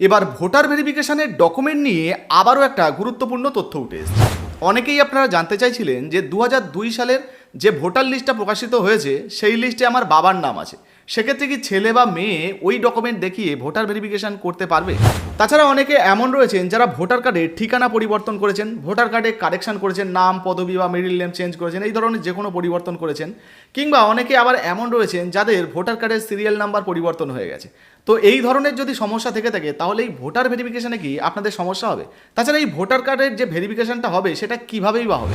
এবার ভোটার ভেরিফিকেশনের ডকুমেন্ট নিয়ে আবারও একটা গুরুত্বপূর্ণ তথ্য উঠে এসেছে। অনেকেই আপনারা জানতে চাইছিলেন যে দু হাজার দুই সালের যে ভোটার লিস্টটা প্রকাশিত হয়েছে, সেই লিস্টে আমার বাবার নাম আছে। সেক্ষেত্রে কি ছেলে বা মেয়ে ওই ডকুমেন্ট দেখিয়ে ভোটার ভেরিফিকেশন করতে পারবে? তাছাড়া অনেকে এমন রয়েছেন যারা ভোটার কার্ডে ঠিকানা পরিবর্তন করেছেন ভোটার কার্ডে কারেকশন করেছেন, নাম, পদবি বা মিডিল নেম চেঞ্জ করেছেন, এই ধরনের যে কোনো পরিবর্তন করেছেন। কিংবা অনেকে আবার এমন রয়েছেন যাদের ভোটার কার্ডের সিরিয়াল নাম্বার পরিবর্তন হয়ে গেছে। তো এই ধরনের যদি সমস্যা থেকে থাকে, তাহলে এই ভোটার ভেরিফিকেশানে কি আপনাদের সমস্যা হবে? তাছাড়া এই ভোটার কার্ডের যে ভেরিফিকেশনটা হবে, সেটা কিভাবেই বা হবে?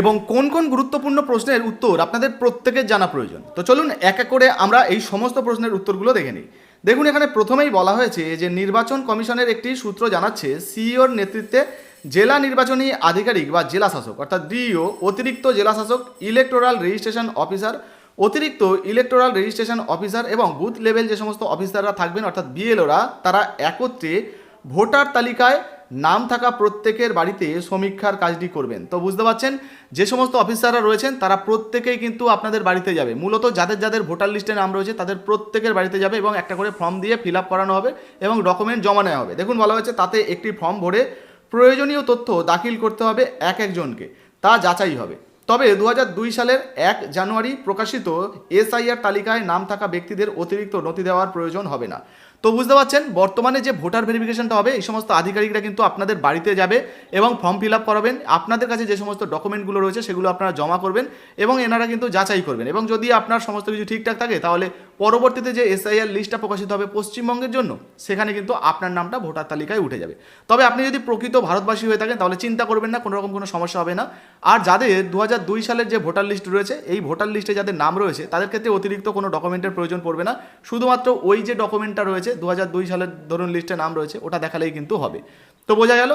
এবং কোন কোন গুরুত্বপূর্ণ প্রশ্নের উত্তর আপনাদের প্রত্যেকের জানা প্রয়োজন। তো চলুন এক এক করে আমরা এই সমস্ত প্রশ্নের উত্তরগুলো দেখে নিই। দেখুন, এখানে প্রথমেই বলা হয়েছে যে নির্বাচন কমিশনের একটি সূত্র জানাচ্ছে, সিইওর নেতৃত্বে জেলা নির্বাচনী আধিকারিক বা জেলা শাসক অর্থাৎ ডিইও, অতিরিক্ত জেলা শাসক ইলেকটোরাল রেজিস্ট্রেশন অফিসার অতিরিক্ত ইলেকটোরাল রেজিস্ট্রেশন অফিসার এবং বুথ লেভেল যে সমস্ত অফিসাররা থাকবেন, অর্থাৎ বিএলওরা তারা একত্রে ভোটার তালিকায় নাম থাকা প্রত্যেকের বাড়িতে সমীক্ষার কাজটি করবেন। তো বুঝতে পারছেন, যে সমস্ত অফিসাররা রয়েছেন, তারা প্রত্যেকেই কিন্তু আপনাদের বাড়িতে যাবে। মূলত যাদের যাদের ভোটার লিস্টে নাম রয়েছে, তাদের প্রত্যেকের বাড়িতে যাবে এবং একটা করে ফর্ম দিয়ে ফিল করানো হবে এবং ডকুমেন্ট জমা নেওয়া হবে। দেখুন, বলা হয়েছে তাতে একটি ফর্ম ভরে প্রয়োজনীয় তথ্য দাখিল করতে হবে এক একজনকে। তা যাচাই হবে। তবে দু হাজার দুই সালের এক জানুয়ারি প্রকাশিত এসআইআর তালিকায় নাম থাকা ব্যক্তিদের অতিরিক্ত নথি দেওয়ার প্রয়োজন হবে না। তো বুঝতে পারছেন, বর্তমানে যে ভোটার ভেরিফিকেশনটা হবে, এই সমস্ত আধিকারিকরা কিন্তু আপনাদের বাড়িতে যাবে এবং ফর্ম ফিল আপ করাবেন। আপনাদের কাছে যে সমস্ত ডকুমেন্টগুলো রয়েছে, সেগুলো আপনারা জমা করবেন এবং এনারা কিন্তু যাচাই করবেন। এবং যদি আপনার সমস্ত কিছু ঠিকঠাক থাকে, তাহলে পরবর্তীতে যে এসআইআর লিস্টটা প্রকাশিত হবে পশ্চিমবঙ্গের জন্য, সেখানে কিন্তু আপনার নামটা ভোটার তালিকায় উঠে যাবে। তবে আপনি যদি প্রকৃত ভারতবাসী হয়ে থাকেন, তাহলে চিন্তা করবেন না কোনো রকম কোনো সমস্যা হবে না। আর যাদের দু হাজার দুই সালের যে ভোটার লিস্ট রয়েছে, এই ভোটার লিস্টে যাদের নাম রয়েছে, তাদের ক্ষেত্রে অতিরিক্ত কোনো ডকুমেন্টের প্রয়োজন পড়বে না। শুধুমাত্র ওই যে ডকুমেন্টটা রয়েছে দু সালের ধরুন লিস্টে নাম রয়েছে, ওটা দেখালেই কিন্তু হবে। তো বোঝা গেল,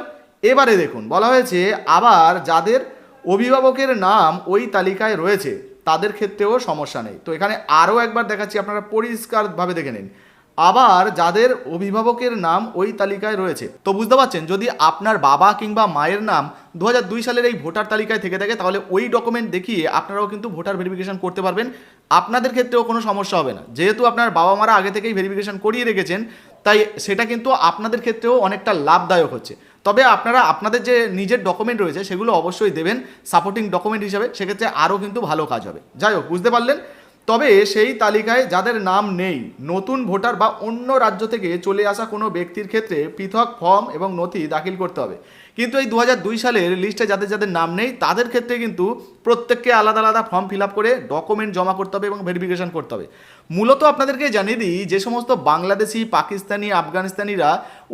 এবারে দেখুন, বলা হয়েছে আবার যাদের অভিভাবকের নাম ওই তালিকায় রয়েছে, তাদের ক্ষেত্রেও সমস্যা নেই। তো এখানে আরও একবার দেখাচ্ছি, আপনারা পরিষ্কারভাবে দেখে নিন। আবার যাদের অভিভাবকের নাম ওই তালিকায় রয়েছে। তো বুঝতে পারছেন, যদি আপনার বাবা কিংবা মায়ের নাম দু হাজার দুই সালের এই ভোটার তালিকায় থেকে থাকে, তাহলে ওই ডকুমেন্ট দেখিয়ে আপনারাও কিন্তু ভোটার ভেরিফিকেশন করতে পারবেন। আপনাদের ক্ষেত্রেও কোনো সমস্যা হবে না। যেহেতু আপনার বাবা মারা আগে থেকেই ভেরিফিকেশন করিয়ে রেখেছেন, তাই সেটা কিন্তু আপনাদের ক্ষেত্রেও অনেকটা লাভদায়ক হচ্ছে। তবে আপনারা, আপনাদের যে নিজের ডকুমেন্ট রয়েছে, সেগুলো অবশ্যই দেবেন সাপোর্টিং ডকুমেন্ট হিসাবে। সেক্ষেত্রে আরও কিন্তু ভালো কাজ হবে। যাই হোক, বুঝতে পারলেন? তবে সেই তালিকায় যাদের নাম নেই, নতুন ভোটার বা অন্য রাজ্য থেকে চলে আসা কোনো ব্যক্তির ক্ষেত্রে পৃথক ফর্ম এবং নথি দাখিল করতে হবে। কিন্তু এই দু হাজার দুই সালের লিস্টে যাদের যাদের নাম নেই, তাদের ক্ষেত্রে কিন্তু প্রত্যেককে আলাদা আলাদা ফর্ম ফিল আপ করে ডকুমেন্ট জমা করতে হবে এবং ভেরিফিকেশন করতে হবে। মূলত আপনাদেরকে জানিয়ে দিই, যে সমস্ত বাংলাদেশি, পাকিস্তানি, আফগানিস্তানিরা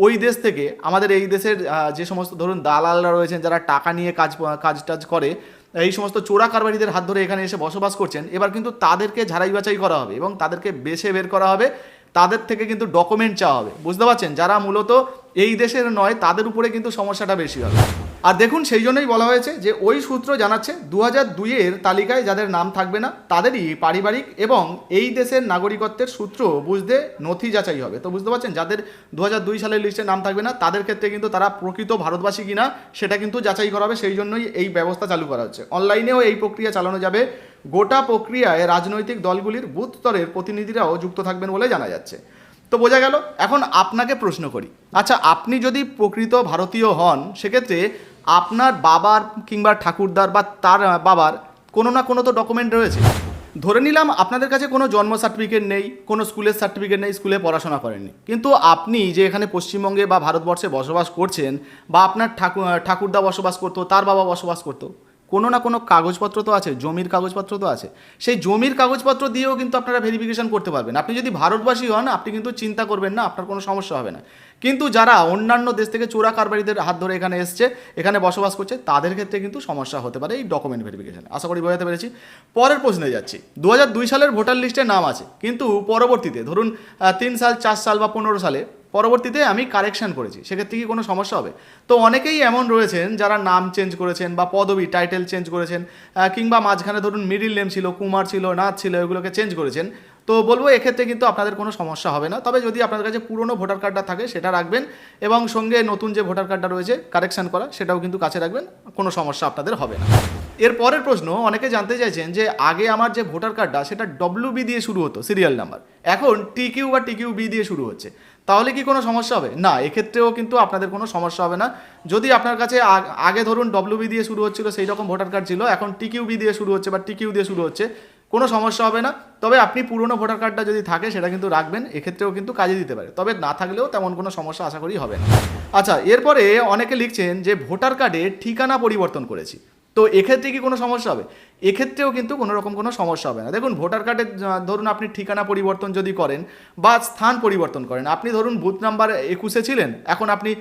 ওই দেশ থেকে, আমাদের এই দেশের যে সমস্ত ধরুন দালালরা রয়েছেন, যারা টাকা নিয়ে কাজ কাজ টাজ করে এই সমস্ত চোরা কারবারিদের হাত ধরে এখানে এসে বসবাস করছেন, এবার কিন্তু তাদেরকে ঝাড়াই বাছাই করা হবে এবং তাদেরকে বেছে বের করা হবে, তাদের থেকে কিন্তু ডকুমেন্ট চাওয়া হবে। বুঝতে পারছেন? যারা মূলত এই দেশের নয়, তাদের উপরে কিন্তু সমস্যাটা বেশি হবে। আর দেখুন, সেই জন্যই বলা হয়েছে যে ওই সূত্র জানাচ্ছে দু হাজার দুইয়ের তালিকায় যাদের নাম থাকবে না, তাদেরই পারিবারিক এবং এই দেশের নাগরিকত্বের সূত্র বুঝতে নথি যাচাই হবে। তো বুঝতে পারছেন, যাদের দু হাজার দুই সালের লিস্টে নাম থাকবে না, তাদের ক্ষেত্রে কিন্তু তারা প্রকৃত ভারতবাসী কিনা, সেটা কিন্তু যাচাই করা হবে। সেই জন্যই এই ব্যবস্থা চালু করা হচ্ছে। অনলাইনেও এই প্রক্রিয়া চালানো যাবে। গোটা প্রক্রিয়ায় রাজনৈতিক দলগুলির বুথ স্তরের প্রতিনিধিরাও যুক্ত থাকবেন বলে জানা যাচ্ছে। তো বোঝা গেল, এখন আপনাকে প্রশ্ন করি। আচ্ছা আপনি যদি প্রকৃত ভারতীয় হন, সেক্ষেত্রে আপনার বাবার কিংবা ঠাকুরদার বা তার বাবার কোনো না কোনো তো ডকুমেন্ট রয়েছে। ধরে নিলাম আপনাদের কাছে কোনো জন্ম সার্টিফিকেট নেই, কোনো স্কুলের সার্টিফিকেট নেই, স্কুলে পড়াশোনা করেননি। কিন্তু আপনি যে এখানে পশ্চিমবঙ্গে বা ভারতবর্ষে বসবাস করছেন বা আপনার ঠাকুর ঠাকুরদা বসবাস করতো, তার বাবা বসবাস করতো, কোনো না কোনো কাগজপত্র তো আছে, জমির কাগজপত্র তো আছে। সেই জমির কাগজপত্র দিয়েও কিন্তু আপনারা ভেরিফিকেশন করতে পারবেন। আপনি যদি ভারতবাসী হন, আপনি কিন্তু চিন্তা করবেন না, আপনার কোনো সমস্যা হবে না। কিন্তু যারা অন্যান্য দেশ থেকে চোরা কারবারিদের হাত ধরে এখানে এসছে, এখানে বসবাস করছে, তাদের ক্ষেত্রে কিন্তু সমস্যা হতে পারে এই ডকুমেন্ট ভেরিফিকেশন আশা করি বোঝাতে পেরেছি। পরের প্রশ্নে যাচ্ছি। দু হাজার দুই সালের ভোটার লিস্টে নাম আছে, কিন্তু পরবর্তীতে, ধরুন তিন সাল, চার সাল বা পনেরো সালে, পরবর্তীতে আমি কারেকশন করেছি, সেক্ষেত্রে কি কোনো সমস্যা হবে? তো অনেকেই এমন রয়েছেন যারা নাম চেঞ্জ করেছেন বা পদবি টাইটেল চেঞ্জ করেছেন কিংবা মাঝখানে ধরুন মিডিল নেম ছিল, কুমার ছিল, নাথ ছিল, এগুলোকে চেঞ্জ করেছেন। তো বলব, এক্ষেত্রে কিন্তু আপনাদের কোনো সমস্যা হবে না। তবে যদি আপনাদের কাছে পুরনো ভোটার কার্ডটা থাকে, সেটা রাখবেন এবং সঙ্গে নতুন যে ভোটার কার্ডটা রয়েছে, কারেকশন করা, সেটাও কিন্তু কাছে রাখবেন, কোনো সমস্যা আপনাদের হবে না। এর পরের প্রশ্ন, অনেকে জানতে চাইছেন যে, আগে আমার যে ভোটার কার্ডটা, সেটা ডব্লিউ বি দিয়ে শুরু হতো সিরিয়াল নাম্বার এখন টিকিউ বা টিকিউ বি দিয়ে শুরু হচ্ছে। তাহলে কি কোনো সমস্যা হবে? না, এক্ষেত্রেও কিন্তু আপনাদের কোনো সমস্যা হবে না। যদি আপনার কাছে আগে ধরুন ডব্লিউবি দিয়ে শুরু হচ্ছিল সেই রকম ভোটার কার্ড ছিল, এখন টিকিউবি দিয়ে শুরু হচ্ছে বা টিকিউ দিয়ে শুরু হচ্ছে কোনো সমস্যা হবে না। তবে আপনি পুরনো ভোটার কার্ডটা যদি থাকে, সেটা কিন্তু রাখবেন, এক্ষেত্রেও কিন্তু কাজে দিতে পারে। তবে না থাকলেও তেমন কোনো সমস্যা আশা করি হবে না। আচ্ছা এরপরে অনেকে লিখছেন যে ভোটার কার্ডে ঠিকানা পরিবর্তন করেছি। তো এক্ষেত্রে কি কোনো সমস্যা হবে? এক্ষেত্রেও কিন্তু কোনো রকম কোনো সমস্যা হবে না। দেখুন, ভোটার কার্ডে ধরুন আপনি ঠিকানা পরিবর্তন যদি করেন বা স্থান পরিবর্তন করেন, আপনি ধরুন বুথ নাম্বার একুশে ছিলেন, এখন আপনি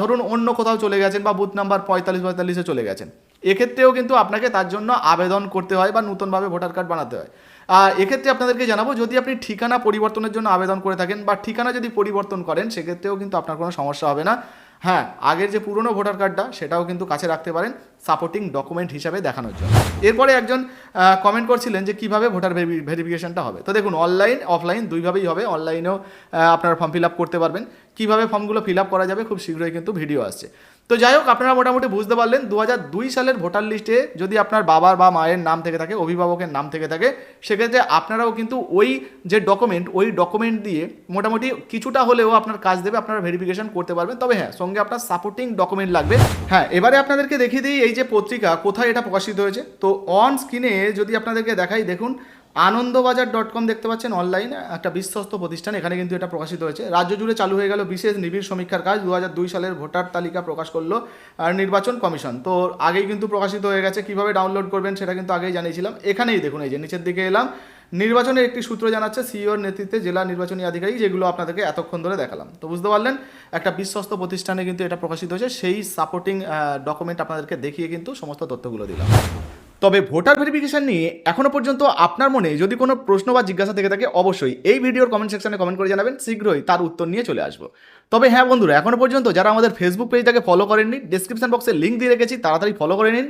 ধরুন অন্য কোথাও চলে গেছেন বা বুথ নাম্বার পঁয়তাল্লিশ পঁয়তাল্লিশে চলে গেছেন। এক্ষেত্রেও কিন্তু আপনাকে তার জন্য আবেদন করতে হয় বা নতুনভাবে ভোটার কার্ড বানাতে হয়। আর এক্ষেত্রে আপনাদেরকে জানাব, যদি আপনি ঠিকানা পরিবর্তনের জন্য আবেদন করে থাকেন বা ঠিকানা যদি পরিবর্তন করেন, সেক্ষেত্রেও কিন্তু আপনার কোনো সমস্যা হবে না। হ্যাঁ আগের যে পুরনো ভোটার কার্ডটা, সেটাও কিন্তু কাছে রাখতে পারেন সাপোর্টিং ডকুমেন্ট হিসাবে দেখানোর জন্য। এরপরে একজন কমেন্ট করছিলেন যে কীভাবে ভোটার ভেরিফিকেশনটা হবে। তো দেখুন অনলাইন অফলাইন দুইভাবেই হবে। অনলাইনেও আপনারা ফর্ম ফিল আপ করতে পারবেন। কীভাবে ফর্মগুলো ফিল আপ করা যাবে, খুব শীঘ্রই কিন্তু ভিডিও আসছে। তো যাই হোক, আপনারা মোটামুটি বুঝতে পারলেন দু সালের ভোটার লিস্টে যদি আপনার বাবার বা মায়ের নাম থেকে থাকে, অভিভাবকের নাম থেকে থাকে, সেক্ষেত্রে আপনারাও কিন্তু ওই যে ডকুমেন্ট ওই ডকুমেন্ট দিয়ে মোটামুটি কিছুটা হলেও আপনার কাজ দেবে, আপনারা ভেরিফিকেশন করতে পারবেন। তবে হ্যাঁ সঙ্গে আপনার সাপোর্টিং ডকুমেন্ট লাগবে। হ্যাঁ এবারে আপনাদেরকে দেখিয়ে দিই এই যে পত্রিকা, কোথায় এটা প্রকাশিত হয়েছে? তো অন স্ক্রিনে যদি আপনাদেরকে দেখাই, দেখুন আনন্দবাজার ডট কম দেখতে পাচ্ছেন অনলাইন একটা বিশ্বস্ত প্রতিষ্ঠান, এখানে কিন্তু এটা প্রকাশিত হয়েছে। রাজ্য জুড়ে চালু হয়ে গেল বিশেষ নিবিড় সমীক্ষার কাজ। দু হাজার দুই সালের ভোটার তালিকা প্রকাশ করল নির্বাচন কমিশন। তো আগেই কিন্তু প্রকাশিত হয়ে গেছে, কীভাবে ডাউনলোড করবেন সেটা কিন্তু আগেই জানিয়েছিলাম। এখানেই দেখুন, এই যে নিচের দিকে এলাম। নির্বাচনের একটি সূত্র জানাচ্ছে সিইওর নেতৃত্বে জেলা নির্বাচনী আধিকারিক, যেগুলো আপনাদেরকে এতক্ষণ ধরে দেখালাম। তো বুঝতে পারলেন, একটা বিশ্বস্ত প্রতিষ্ঠানে কিন্তু এটা প্রকাশিত হয়েছে। সেই সাপোর্টিং ডকুমেন্ট আপনাদেরকে দেখিয়ে কিন্তু সমস্ত তথ্যগুলো দিলাম। তবে ভোটার ভেরিফিকেশন নিয়ে এখনও পর্যন্ত আপনার মনে যদি কোনো প্রশ্ন বা জিজ্ঞাসা থেকে থাকে, অবশ্যই এই ভিডিওর কমেন্ট সেকশনে কমেন্ট করে জানাবেন, শীঘ্রই তার উত্তর নিয়ে চলে আসব। তবে হ্যাঁ বন্ধুরা, এখনও পর্যন্ত যারা আমাদের ফেসবুক পেজটাকে ফলো করেননি ডিসক্রিপশন বক্সে লিঙ্ক দিয়ে রেখেছি, তাড়াতাড়ি ফলো করে নিন।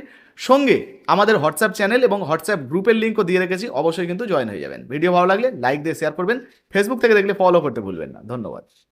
সঙ্গে আমাদের হোয়াটসঅ্যাপ চ্যানেল এবং হোয়াটসঅ্যাপ গ্রুপের লিঙ্কও দিয়ে রেখেছি, অবশ্যই কিন্তু জয়েন হয়ে যাবেন। ভিডিও ভালো লাগলে লাইক দিয়ে শেয়ার করবেন ফেসবুক থেকে দেখলে ফলো করতে ভুলবেন না। ধন্যবাদ।